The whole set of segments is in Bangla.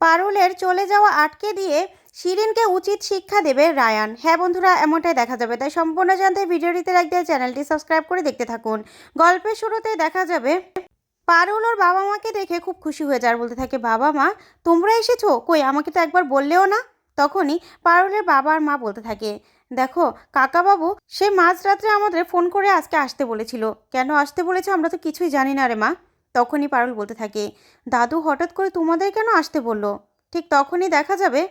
পারুলের চলে যাওয়া আটকে দিয়ে শিরিনকে উচিত শিক্ষা দেবে রায়ান। হ্যাঁ বন্ধুরা, এমনটাই দেখা যাবে। তাই সম্পূর্ণ জানতে ভিডিওটিতে লাইক দিয়ে চ্যানেলটি সাবস্ক্রাইব করে দেখতে থাকুন। গল্পের শুরুতে দেখা যাবে, পারুল ওর বাবা মাকে দেখে খুব খুশি হয়ে যায় বলতে থাকে, বাবা মা, তোমরা এসেছ? কই, আমাকে তো একবার বললেও না? তখনই পারুলের বাবা আর মা বলতে থাকে, দেখো, কাকাবাবু, সে মাঝরাত্রে আমাদের ফোন করে আজকে আসতে বলেছিল। কেন আসতে বলেছে? আমরা তো কিছুই জানি না রে মা। তখনই পারুল বলতে থাকে, দাদু হঠাৎ করে তোমাদের কেন আসতে বলল? ঠিক তখনই দেখা যাবে।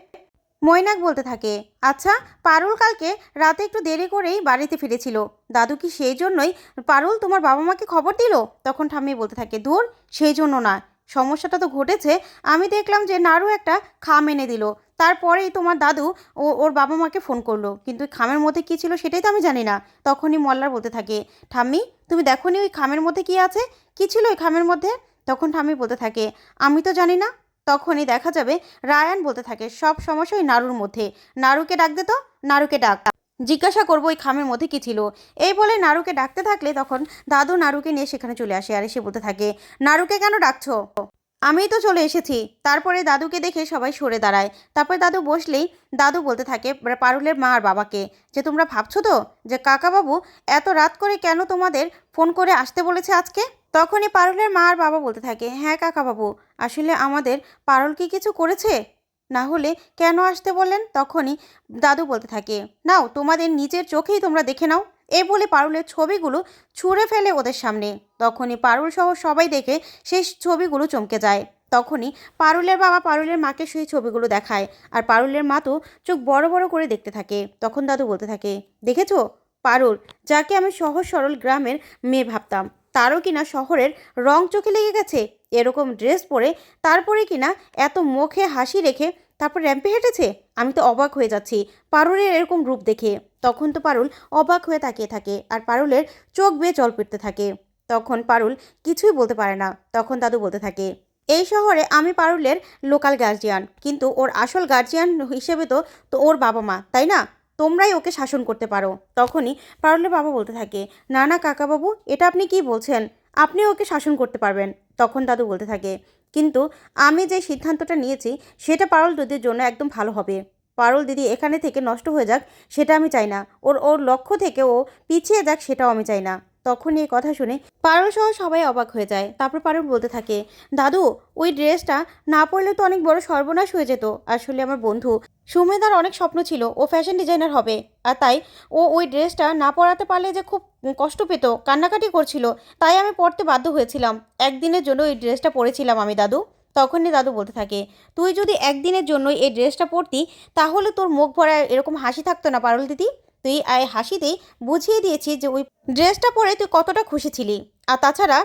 মৈনাক বলতে থাকে আচ্ছা পারুল কালকে রাতে একটু দেরি করেই বাড়িতে ফিরেছিল। দাদু কি সেই জন্যই পারুল তোমার বাবা মাকে খবর দিল? তখন ঠাম্মি বলতে থাকে, দূর, সেই জন্য না। সমস্যাটা তো ঘটেছে। আমি দেখলাম যে নাড়ু একটা খাম এনে দিল। তারপরেই তোমার দাদু ও ওর বাবা মাকে ফোন করল। কিন্তু খামের মধ্যে কী ছিল সেটাই তো আমি জানি না। তখনই মল্লার বলতে থাকে, ঠাম্মি, তুমি দেখোনি ওই খামের মধ্যে কী আছে? ছিল ওই খামের মধ্যে? তখন ঠামি বলতে থাকে, আমি তো জানি না। তখনই দেখা যাবে রায়ান বলতে থাকে, সব সমস্যা ওই নাড়ুর মধ্যে। নাড়ুকে ডাক দে তো? নাড়ুকে ডাক। জিজ্ঞাসা করব ওই খামের মধ্যে কী ছিল। এই বলে নাড়ুকে ডাকতে থাকলে তখন দাদু নাড়ুকে নিয়ে সেখানে চলে আসে আর এসে বলতে থাকে নাড়ুকে কেন ডাকছো? আমিই তো চলে এসেছি। তারপরে দাদুকে দেখে সবাই সরে দাঁড়ায়। তারপরে দাদু বসলেই দাদু বলতে থাকে পারুলের মা আর বাবাকে। যে তোমরা ভাবছ তো যে কাকাবাবু এত রাত করে কেন তোমাদের ফোন করে আসতে বলেছে আজকে? তখনই পারুলের মা আর বাবা বলতে থাকে হ্যাঁ কাকাবাবু, আসলে আমাদের পারুল কি কিছু করেছে? না হলে কেন আসতে বললেন? তখনই দাদু বলতে থাকে, নাও তোমাদের নিজের চোখেই তোমরা দেখে নাও। এই বলে পারুলের ছবিগুলো ছুঁড়ে ফেলে ওদের সামনে। তখনই পারুল সহ সবাই দেখে সেই ছবিগুলো চমকে যায়। তখনই পারুলের বাবা পারুলের মাকে সেই ছবিগুলো দেখায় আর পারুলের মা তো চোখ বড় বড় করে দেখতে থাকে। তখন দাদু বলতে থাকে, দেখেছ? পারুল, যাকে আমি সহজ সরল গ্রামের মেয়ে ভাবতাম, তারও কিনা শহরের রং চোখে লেগে গেছে? এরকম ড্রেস পরে তারপরে কিনা এত মুখে হাসি রেখে তারপর র্যাম্পে হেঁটেছে? আমি তো অবাক হয়ে যাচ্ছি পারুলের এরকম রূপ দেখে। তখন তো পারুল অবাক হয়ে তাকিয়ে থাকে আর পারুলের চোখ বেয়ে জল পিটতে থাকে। তখন পারুল কিছুই বলতে পারে না। তখন দাদু বলতে থাকে, এই শহরে আমি পারুলের লোকাল গার্জিয়ান কিন্তু ওর আসল গার্জিয়ান হিসেবে তো তো ওর বাবা মা, তাই না? তোমরাই ওকে শাসন করতে পারো। তখনই পারুলের বাবা বলতে থাকে না না কাকাবাবু, এটা আপনি কি বলছেন? আপনি ওকে শাসন করতে পারবেন। তখন দাদু বলতে থাকে, কিন্তু আমি যে সিদ্ধান্তটা নিয়েছি, সেটা পারুল দিদির জন্য একদম ভালো হবে। পারুল দিদি এখানে থেকে নষ্ট হয়ে যাক, সেটা আমি চাই না। ওর ওর লক্ষ্য থেকে ও পিছিয়ে যাক, সেটাও আমি চাই না। তখন এই কথা শুনে পারুল সহ সবাই অবাক হয়ে যায়। তারপর পারুল বলতে থাকে, দাদু, ওই ড্রেসটা না পরলে তো অনেক বড় সর্বনাশ হয়ে যেত। আসলে আমার বন্ধু সুমেদার অনেক স্বপ্ন ছিল, ও ফ্যাশন ডিজাইনার হবে। আর তাই ও ওই ড্রেসটা না পরাতে পারলে যে খুব কষ্ট পেত, কান্নাকাটি করছিল, তাই আমি পরতে বাধ্য হয়েছিলাম। একদিনের জন্য ওই ড্রেসটা পরেছিলাম আমি, দাদু। তখনই দাদু বলতে থাকে, তুই যদি একদিনের জন্য এই ড্রেসটা পরতি, তাহলে তোর মুখ ভরা এরকম হাসি থাকতো না পারুল দিদি? তুই আয় হাসিতেই বুঝিয়ে দিয়েছি যে ওই ড্রেসটা পরে তুই কতটা খুশি ছিলি। আর তাছাড়া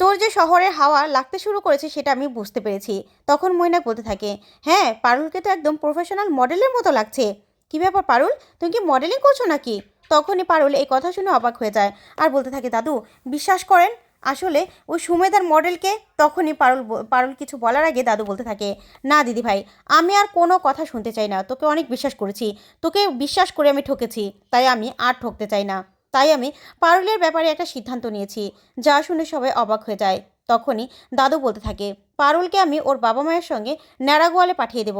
তোর যে শহরের হাওয়া লাগতে শুরু করেছে সেটা আমি বুঝতে পেরেছি। তখন মৈনাক বলতে থাকে হ্যাঁ পারুলকে তো একদম প্রফেশনাল মডেলের মতো লাগছে। কী ব্যাপার পারুল? তুমি কি মডেলিং করছ নাকি? তখনই পারুল এই কথা শুনে অবাক হয়ে যায় আর বলতে থাকে, দাদু, বিশ্বাস করেন আসলে ওই সুমেদার মডেলকে তখনই পারুল পারুল কিছু বলার আগে দাদু বলতে থাকে, না দিদি ভাই, আমি আর কোনো কথা শুনতে চাই না, তোকে অনেক বিশ্বাস করেছি, তোকে বিশ্বাস করে আমি ঠকেছি, তাই আমি আর ঠকতে চাই না। তাই আমি পারুলের ব্যাপারে একটা সিদ্ধান্ত নিয়েছি, যা শুনে সবাই অবাক হয়ে যায়। তখনই দাদু বলতে থাকে, পারুলকে আমি ওর বাবা মায়ের সঙ্গে ন্যাড়া গোয়ালে পাঠিয়ে দেব।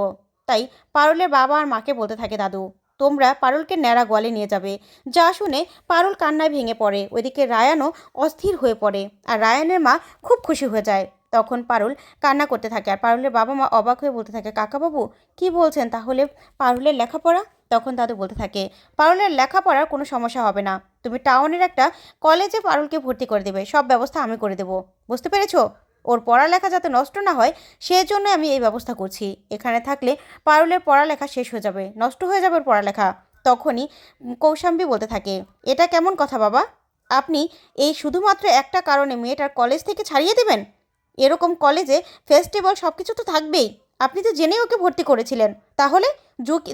তাই পারুলের বাবা আর মাকে বলতে থাকে দাদু তোমরা পারুলকে ন্যাড়া গোয়ালে নিয়ে যাবে। যা শুনে পারুল কান্নায় ভেঙে পড়ে। ওইদিকে রায়ানও অস্থির হয়ে পড়ে আর রায়ানের মা খুব খুশি হয়ে যায়। তখন পারুল কান্না করতে থাকে আর পারুলের বাবা মা অবাক হয়ে বলতে থাকে, কাকাবাবু, কি বলছেন? তাহলে পারুলের লেখাপড়া? তখন দাদু বলতে থাকে, পারুলের লেখাপড়ার কোনো সমস্যা হবে না। তুমি টাউনের একটা কলেজে পারুলকে ভর্তি করে দেবে। সব ব্যবস্থা আমি করে দেবো। বুঝতে পেরেছ? ওর পড়ালেখা যাতে নষ্ট না হয় সেই জন্য আমি এই ব্যবস্থা করছি। এখানে থাকলে পারুলের পড়ালেখা শেষ হয়ে যাবে, নষ্ট হয়ে যাবে ওর পড়ালেখা। তখনই কৌশাম্বী বলতে থাকে, এটা কেমন কথা বাবা? আপনি এই শুধুমাত্র একটা কারণে মেয়েটার কলেজ থেকে ছাড়িয়ে দেবেন? এরকম কলেজে ফেস্টিভ্যাল সব কিছু তো থাকবেই। আপনি তো জেনেই ওকে ভর্তি করেছিলেন। তাহলে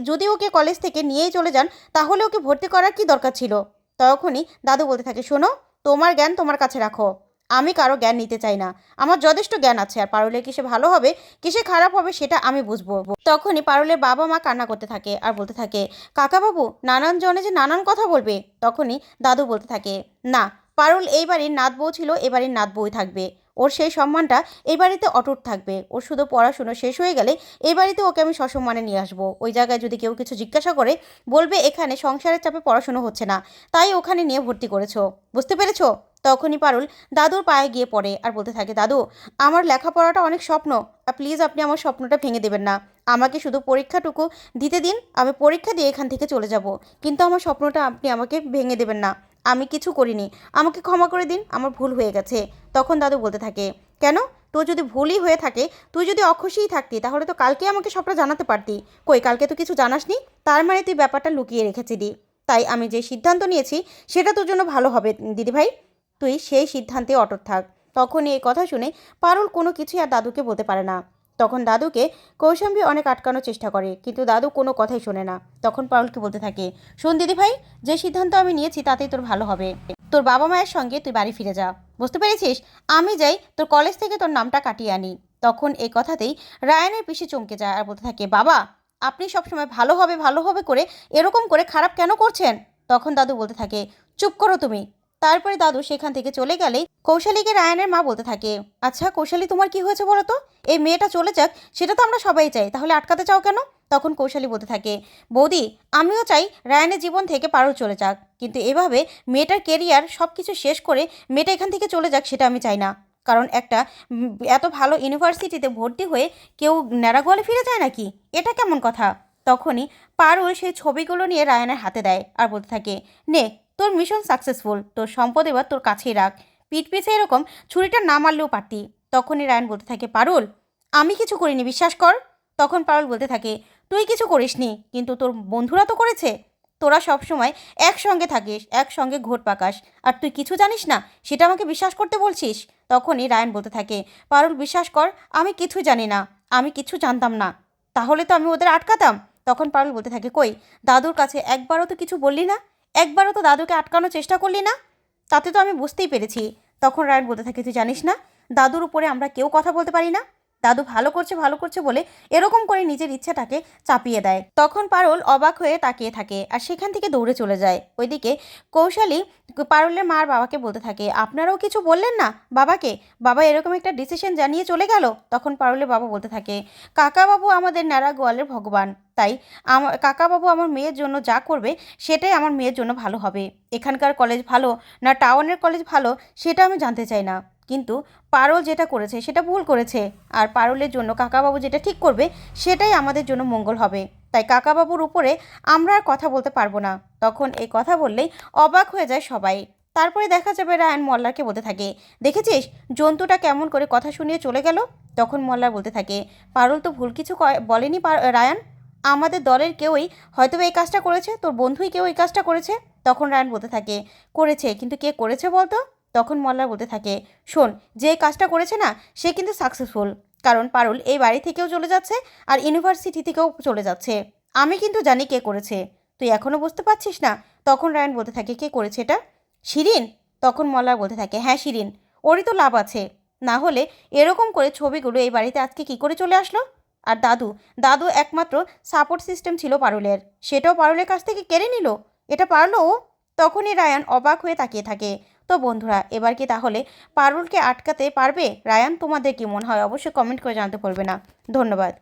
যদি ওকে কলেজ থেকে নিয়েই চলে যান, তাহলে ওকে ভর্তি করার কি দরকার ছিল? তখনই দাদু বলতে থাকে, শোনো, তোমার জ্ঞান তোমার কাছে রাখো। আমি কারও জ্ঞান নিতে চাই না। আমার যথেষ্ট জ্ঞান আছে আর পারুলের কিসে ভালো হবে, কিসে খারাপ হবে সেটা আমি বুঝব। তখনই পারুলের বাবা মা কান্না করতে থাকে আর বলতে থাকে, কাকাবাবু, নানান জনে যে নানান কথা বলবে। তখনই দাদু বলতে থাকে, না, পারুল এই বাড়ির নাত বউ ছিল এবারের নাত বউই থাকবে। ওর সেই সম্মানটা এই বাড়িতে অটুট থাকবে। ওর শুধু পড়াশুনো শেষ হয়ে গেলে এই বাড়িতে ওকে আমি সসম্মানে নিয়ে আসব। ওই জায়গায় যদি কেউ কিছু জিজ্ঞাসা করে, বলবে এখানে সংসারের চাপে পড়াশুনো হচ্ছে না। তাই ওখানে নিয়ে ভর্তি করেছ। বুঝতে পেরেছ? তখনই পারুল দাদুর পায়ে গিয়ে পড়ে আর বলতে থাকে, দাদু, আমার লেখাপড়াটা অনেক স্বপ্ন। প্লিজ আপনি আমার স্বপ্নটা ভেঙে দেবেন না। আমাকে শুধু পরীক্ষাটুকু দিতে দিন, আমি পরীক্ষা দিয়ে এখান থেকে চলে যাব। কিন্তু আমার স্বপ্নটা আপনি আমাকে ভেঙে দেবেন না। আমি কিছু করিনি। আমাকে ক্ষমা করে দিন, আমার ভুল হয়ে গেছে। তখন দাদু বলতে থাকে, কেন? তোর যদি ভুলই হয়ে থাকে, তুই যদি অখুশিই থাকতি, তাহলে তো কালকে আমাকে সবটা জানাতে পারতি। কই, কালকে তো কিছু জানাসনি? তার মানে তুই ব্যাপারটা লুকিয়ে রেখেছিলি। তাই আমি যে সিদ্ধান্ত নিয়েছি, সেটা তোর জন্য ভালো হবে, দিদিভাই। তুই সেই সিদ্ধান্তে অটল থাক। তখন এই কথা শুনে পারুল কোনো কিছুই আর দাদুকে বলতে পারে না। তখন দাদুকে কৌশাম্বী অনেক আটকানোর চেষ্টা করে, কিন্তু দাদু কোনো কথাই শোনে না। তখন পারুলকে বলতে থাকে, শোন দিদি ভাই যে সিদ্ধান্ত আমি নিয়েছি তাতেই তোর ভালো হবে। তোর বাবা মায়ের সঙ্গে তুই বাড়ি ফিরে যা। বুঝতে পেরেছিস? আমি যাই, তোর কলেজ থেকে তোর নামটা কাটিয়ে আনি। তখন এই কথাতেই রায়ানের পিসে চমকে যায় আর বলতে থাকে, বাবা, আপনি সবসময় ভালো হবে ভালো হবে করে এরকম করে খারাপ কেন করছেন? তখন দাদু বলতে থাকে, চুপ করো তুমি। তারপরে দাদু সেখান থেকে চলে গেলেই কৌশালীকে রায়ানের মা বলতে থাকে। আচ্ছা কৌশালী, তোমার কি হয়েছে বলো তো? এই মেয়েটা চলে যাক, সেটা তো আমরা সবাই চাই, তাহলে আটকাতে চাও কেন? তখন কৌশালী বলতে থাকে, বৌদি, আমিও চাই রায়ানের জীবন থেকে পারো চলে যাক, কিন্তু এভাবে মেয়েটার কেরিয়ার সব কিছু শেষ করে মেয়েটা এখান থেকে চলে যাক, সেটা আমি চাই না। কারণ একটা এত ভালো ইউনিভার্সিটিতে ভর্তি হয়ে কেউ ন্যাড়াগোয়ালে ফিরে যায় নাকি? এটা কেমন কথা? তখনই পারুল সেই ছবিগুলো নিয়ে রায়ানের হাতে দেয় আর বলতে থাকে, নে, তোর মিশন সাকসেসফুল তোর সম্পদ এবার তোর কাছেই রাখ। পিঠ পিছে এরকম ছুরিটা না মারলেও পারতি। তখনই রায়ন বলতে থাকে, পারুল, আমি কিছু করিনি, বিশ্বাস কর। তখন পারুল বলতে থাকে, তুই কিছু করিসনি, কিন্তু তোর বন্ধুরা তো করেছে। তোরা সব সময় একসঙ্গে থাকিস, একসঙ্গে ঘোট পাকাস। আর তুই কিছু জানিস না, সেটা আমাকে বিশ্বাস করতে বলছিস? তখনই রায়ন বলতে থাকে, পারুল, বিশ্বাস কর, আমি কিছু জানি না, আমি কিছু জানতাম না। তাহলে তো আমি ওদের আটকাতাম। তখন পারুল বলতে থাকে, কই, দাদুর কাছে একবারও তো কিছু বললি না? একবারও তো দাদুকে আটকানোর চেষ্টা করলি না? তাতে তো আমি বুঝতেই পেরেছি। তখন রায়ন বলতে থাকে, তুই জানিস না, দাদুর উপরে আমরা কেউ কথা বলতে পারি না? দাদু ভালো করছে ভালো করছে বলে এরকম করে নিজের ইচ্ছাটাকে চাপিয়ে দেয়। তখন পারুল অবাক হয়ে তাকিয়ে থাকে আর সেখান থেকে দৌড়ে চলে যায়। ওইদিকে কৌশালী পারুলের মার বাবাকে বলতে থাকে, আপনারাও কিছু বললেন না বাবাকে? বাবা এরকম একটা ডিসিশন জানিয়ে চলে গেল? তখন পারুলের বাবা বলতে থাকে, কাকাবাবু আমাদের ন্যাড়া গোয়ালের ভগবান। তাই আমার কাকাবাবু আমার মেয়ের জন্য যা করবে সেটাই আমার মেয়ের জন্য ভালো হবে। এখানকার কলেজ ভালো না টাউনের কলেজ ভালো সেটা আমি জানতে চাই না। কিন্তু পারল যেটা করেছে সেটা ভুল করেছে। আর পারুলের জন্য কাকাবাবু যেটা ঠিক করবে সেটাই আমাদের জন্য মঙ্গল হবে। তাই কাকাবাবুর উপরে আমরা আর কথা বলতে পারব না। তখন এই কথা বললেই অবাক হয়ে যায় সবাই। তারপরে দেখা যাবে রায়ন মল্লারকে বলতে থাকে, দেখেছিস জন্তুটা কেমন করে কথা শুনিয়ে চলে গেল? তখন মল্লার বলতে থাকে, পারুল তো ভুল কিছু বলেনি রায়ান? আমাদের দলের কেউই হয়তো এই কাজটা করেছে, তোর বন্ধুই কেউ এই কাজটা করেছে? তখন রায়ন বলতে থাকে, করেছে, কিন্তু কে করেছে বলতো? তখন মল্লার বলতে থাকে, শোন যে কাজটা করেছে না, সে কিন্তু সাকসেসফুল কারণ পারুল এই বাড়ি থেকেও চলে যাচ্ছে আর ইউনিভার্সিটি থেকেও চলে যাচ্ছে। আমি কিন্তু জানি কে করেছে। তুই এখনও বুঝতে পারছিস না? তখন রায়ন বলতে থাকে, কে করেছে এটা? শিরিন? তখন মল্লার বলতে থাকে হ্যাঁ শিরিন। ওরই তো লাভ আছে। না হলে এরকম করে ছবিগুলো এই বাড়িতে আজকে কি করে চলে আসলো? আর দাদু দাদু একমাত্র সাপোর্ট সিস্টেম ছিল পারুলের। সেটাও পারুলের কাছ থেকে কেড়ে নিল। এটা পারল ও? তখনই রায়ান অবাক হয়ে তাকিয়ে থাকে। তো বন্ধুরা, এবার কি তাহলে পারুলকে আটকাতে পারবে? রায়ান, তোমাদের কি মনে হয়? অবশ্যই কমেন্ট করে জানাতে পারবে না। ধন্যবাদ।